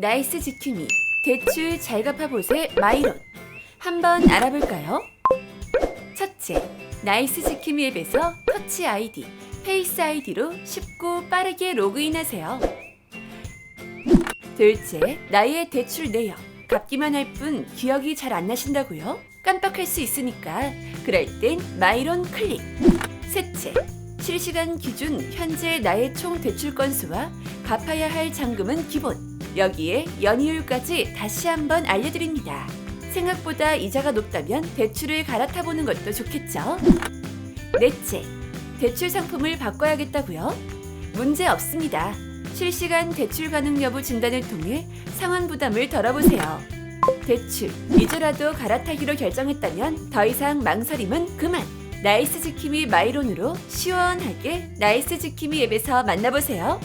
나이스 지킴이 대출 잘 갚아보세 마이론 한번 알아볼까요? 첫째, 나이스 지킴이 앱에서 터치 아이디, 페이스 아이디로 쉽고 빠르게 로그인하세요. 둘째, 나의 대출 내역 갚기만 할 뿐 기억이 잘 안 나신다고요? 깜빡할 수 있으니까 그럴 땐 마이론 클릭. 셋째, 실시간 기준 현재 나의 총 대출 건수와 갚아야 할 잔금은 기본. 여기에 연이율까지 다시 한번 알려드립니다. 생각보다 이자가 높다면 대출을 갈아타 보는 것도 좋겠죠. 넷째, 대출 상품을 바꿔야겠다고요? 문제 없습니다. 실시간 대출 가능 여부 진단을 통해 상환 부담을 덜어보세요. 대출 이제라도 갈아타기로 결정했다면 더 이상 망설임은 그만. 나이스 지킴이 마이론으로 시원하게 나이스 지킴이 앱에서 만나보세요.